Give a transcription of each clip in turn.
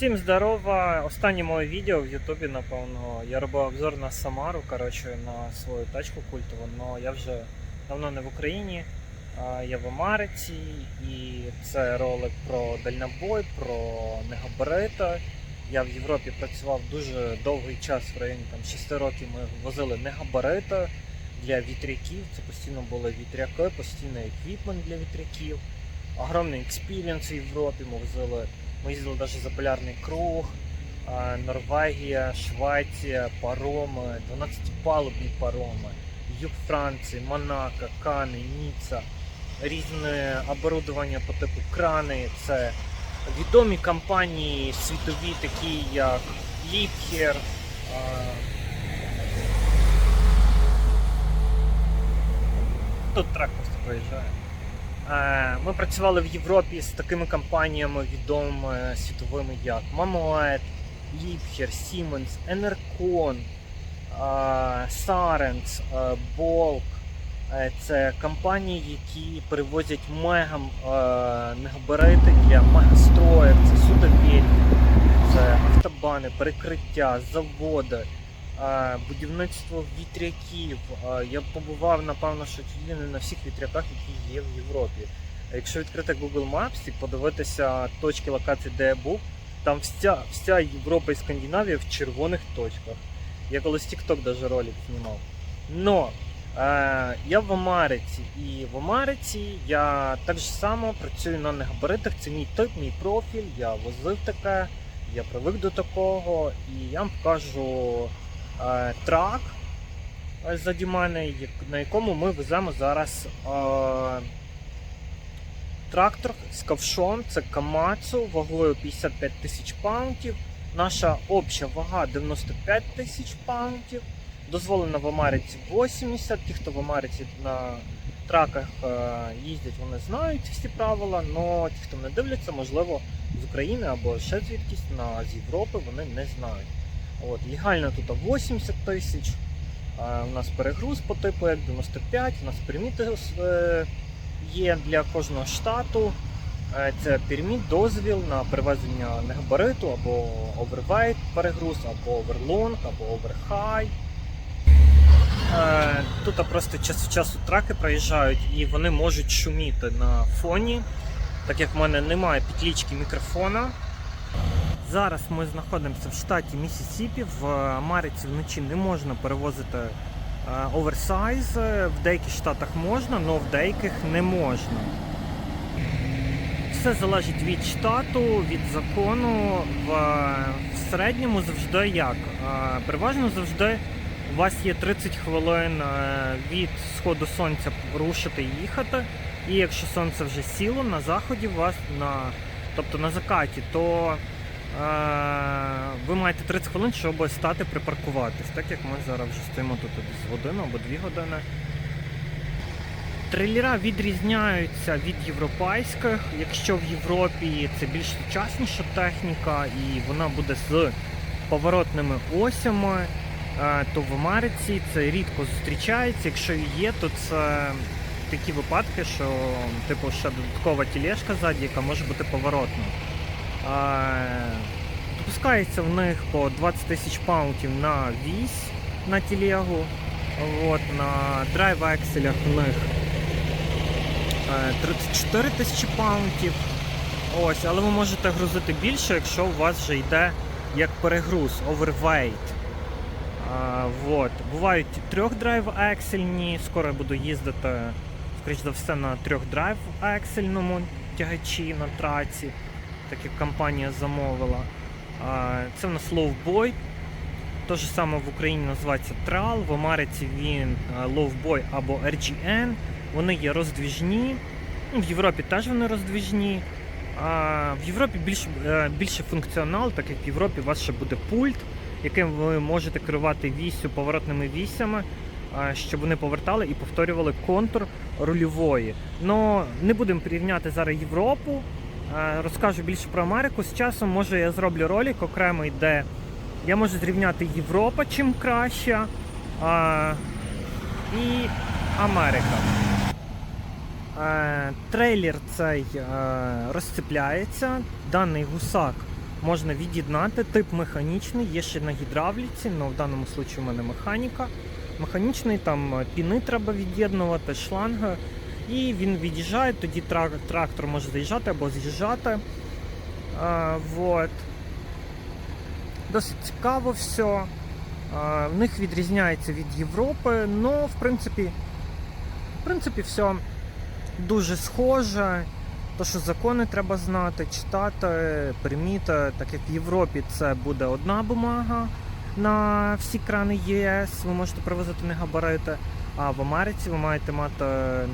Всім здорова! Останнє моє відео в Ютубі, напевно, я робив обзор на Самару, коротше, на свою тачку культову, але я вже давно не в Україні, я в Америці, і це ролик про дальнобой, про негабарита. Я в Європі працював дуже довгий час, в районі там, 6 років ми возили негабарита для вітряків. Це постійно були вітряки, постійний еквіпмент для вітряків. Огромний експірієнс в Європі. Ми возили ми їздили навіть за полярний круг, Норвегія, Швеція, пароми, 12-палубні пароми, Юг Франції, Монако, Кани, Ніцца, різне оборудовання по типу крани. Це відомі компанії світові, такі як а, Тут трак просто проїжджає. Е, Ми працювали в Європі з такими компаніями відомими світовими, як Mamoet, Liebherr, Siemens, Enercon, е, Sarens, е. Е, Це компанії, які перевозять мега е, мегабарити для мегастроїв, це судовільні, це автобани, перекриття, заводи, будівництво вітряків. Я побував, напевно, що ли не на всіх вітряках, які є в Європі. Якщо відкрити Google Maps і подивитися точки локацій, де я був, там вся, вся Європа і Скандинавія в червоних точках. Я колись TikTok даже ролик знімав. Но е, я в Америці, і в Америці я так же само працюю на негабаритах. Це мій тип, мій профіль. Я возив таке, я привик до такого, і я вам покажу трак е, мене, на якому ми веземо зараз е, трактор з ковшом. Це Камацу вагою 55 тисяч паунтів. Наша обща вага 95 тисяч паунтів. Дозволено в Америці 80. Ті, хто в Америці на траках е, їздять, вони знають всі правила, але ті, хто не дивляться, можливо, з України або ще звідкись на з Європи, вони не знають. От, легально тут 80 тисяч. У нас перегруз по типу як 95, у нас перміти е, є для кожного штату. Е, Це перміт, дозвіл на перевезення негабариту або овервейт перегруз, або оверлонг, або оверхай. Тут просто час від часу траки проїжджають і вони можуть шуміти на фоні, так як в мене немає підлічки мікрофона. Зараз ми знаходимося в штаті Місісіпі. В Америці вночі не можна перевозити е, оверсайз. В деяких штатах можна, але в деяких не можна. Все залежить від штату, від закону. В, в середньому завжди як? Е, Переважно завжди у вас є 30 хвилин е, від сходу сонця рушити і їхати. І якщо сонце вже сіло на заході у вас на, тобто на закаті, то е, ви маєте 30 хвилин, щоб стати припаркуватись, так як ми зараз вже стоїмо тут десь годину або дві години. Трейлера відрізняються від європейських. Якщо в Європі це більш сучасніша техніка і вона буде з поворотними осями, е, то в Америці це рідко зустрічається. Якщо і є, то це такі випадки, що типу ще додаткова тілешка ззаді, яка може бути поворотною. Е, Допускається в них по 20 тисяч паунтів на вісь на тілегу. От, на драйв акселях в них е, 34 тисячі паунтів. Ось, але ви можете грузити більше, якщо у вас вже йде як перегруз. А, вот. Бувають трьох драйв аксельні, скоро я буду їздити, скоріш за все, на трьох драйв аксельному тягачі на траці, так як компанія замовила. Це в нас Lowboy. Те ж саме в Україні називається Трал, в Америці він Lowboy або RGN. Вони є роздвіжні. Ну, В Європі теж вони роздвіжні. В Європі більш, е, більше функціонал, так як в Європі у вас ще буде пульт, яким ви можете керувати вісю поворотними вісями, щоб вони повертали і повторювали контур рульової. Но не будемо порівняти зараз Європу. Е, Розкажу більше про Америку. З часом може я зроблю ролик окремий, де я можу зрівняти Європа чим краще а, і Америка. Е, трейлер цей е, розцепляється. Даний гусак можна від'єднати. Тип механічний, є ще на гідравліці, але в даному випадку у мене механіка. Механічний, там піни треба від'єднувати, шланги. І він від'їжджає, тоді трак- трактор може заїжджати або з'їжджати. Вот. Досить цікаво все. А, в них відрізняється від Європи, але в принципі, в принципі, все дуже схоже. То, що закони треба знати, читати, приміти, так як в Європі це буде одна бумага на всі крани ЄС, ви можете привозити не габарити. А в Америці ви маєте мати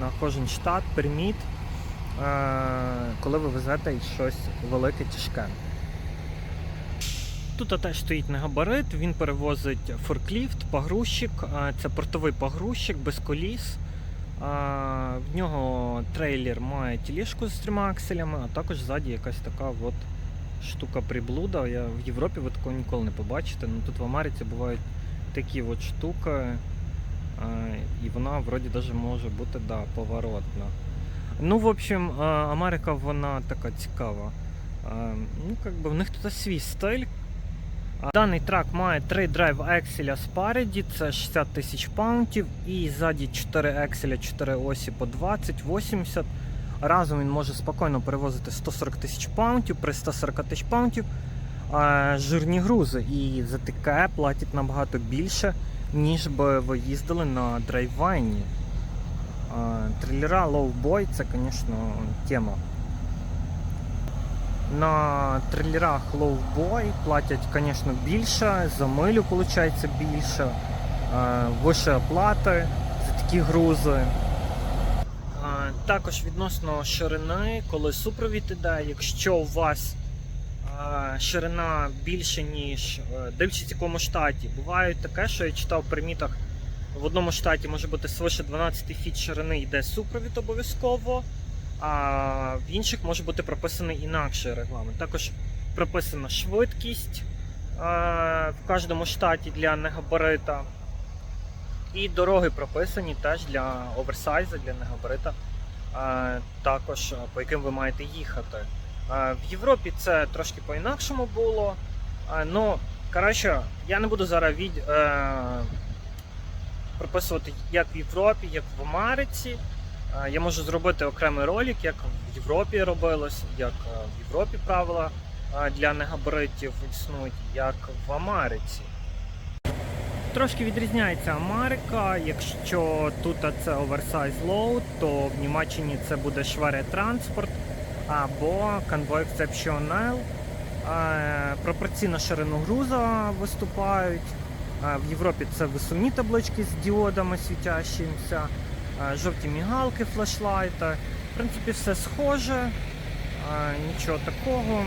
на кожен штат перміт, е, коли ви везете щось велике, тяжке. Тут теж стоїть не габарит, він перевозить форкліфт, погрузчик, е, це портовий погрузчик без коліс. В нього трейлер має тілешку з трьома акселями, а також ззаді якась така от штука приблуда. Я в Європі ви такого ніколи не побачите. Ну тут в Америці бувають такі от штуки, і вона вроді даже може бути да, поворотна. Ну, в общем, Америка вона така цікава. Ну, как би в них тут свій стиль. Даний трак має 3 драйв екселя спереді, це 60 тисяч паунтів, і ззаді 4 екселя, 4 осі по 20-80. Разом він може спокійно перевозити 140 тисяч паунтів, при 140 тисяч паунтів жирні грузи. І за таке платять набагато більше, ніж би ви їздили на драйвайні. А, Трейлера лоу-бой це, звісно, тема. На трилерах лоу-бой платять, звісно, більше, за милю виходить більше, вище оплати за такі грузи. Також відносно ширини, коли супровід іде, якщо у вас ширина більше, ніж е, дивлячись якому штаті, буває таке, що я читав в примітах, в одному штаті може бути свише 12 фіт ширини йде супровід обов'язково а в інших може бути прописаний інакший регламент. Також прописана швидкість в кожному штаті для негабарита. І дороги прописані теж для оверсайзу, для негабарита, також е, по яким ви маєте їхати. Е, В Європі це трошки по-інакшому було. Е, Ну, коротше, я не буду зараз від, е, прописувати як в Європі, як в Америці. Я можу зробити окремий ролик, як в Європі робилось, як в Європі правила для негабаритів існують, як в Америці. Трошки відрізняється Америка. Якщо тут це оверсайз лоуд, то в Німеччині це буде шваре транспорт або конвой ексепціонел. Пропорційно ширину груза виступають. Е, В Європі це висувні таблички з діодами світящимся е, жовті мігалки, флешлайта. В принципі, все схоже, е, нічого такого.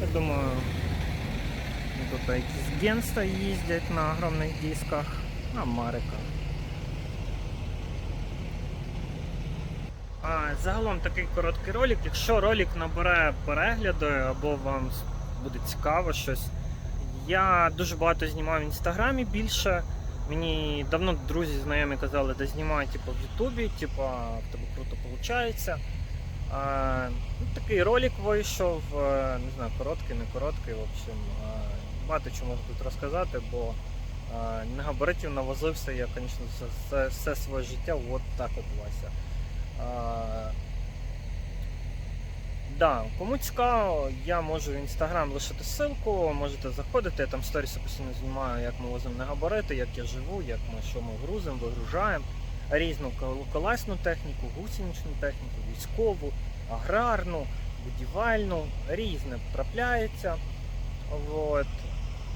Я думаю, тут якісь генста їздять на огромних дисках. Америка. А, загалом такий короткий ролик. Якщо ролик набере перегляди або вам буде цікаво щось, я дуже багато знімав в інстаграмі більше. Мені давно друзі знайомі казали, де знімай типу, в Ютубі, типу, в тебе круто виходить. А, ну, такий ролик вийшов, е, не знаю, короткий, не короткий. В общем, е, багато чого можу тут розказати, бо е, на габаритів навозився я, звісно, все, все, своє життя от так от. Да, кому цікаво, я можу в інстаграм лишити ссылку, можете заходити, я там сторіси постійно знімаю, як ми возимо на габарити, як я живу, як ми що ми грузимо, вигружаємо, різну колесну техніку, гусеничну техніку, військову, аграрну, будівельну, різне трапляється. От.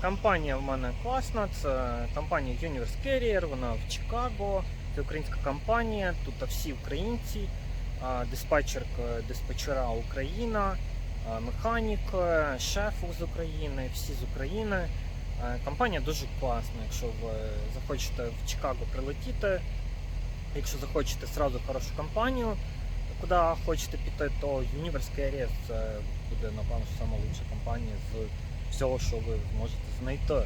Компанія в мене класна, це компанія Universe Carrier, вона в Чикаго, це українська компанія, тут всі українці диспетчер е, диспетчера Україна, механік, е, шеф з України, всі з України. Е, Компанія дуже класна. Якщо ви захочете в Чикаго прилетіти, якщо захочете сразу хорошу компанію, куди хочете піти, то Universe Carrier це буде напевно лучша компанія з всього, що ви зможете знайти.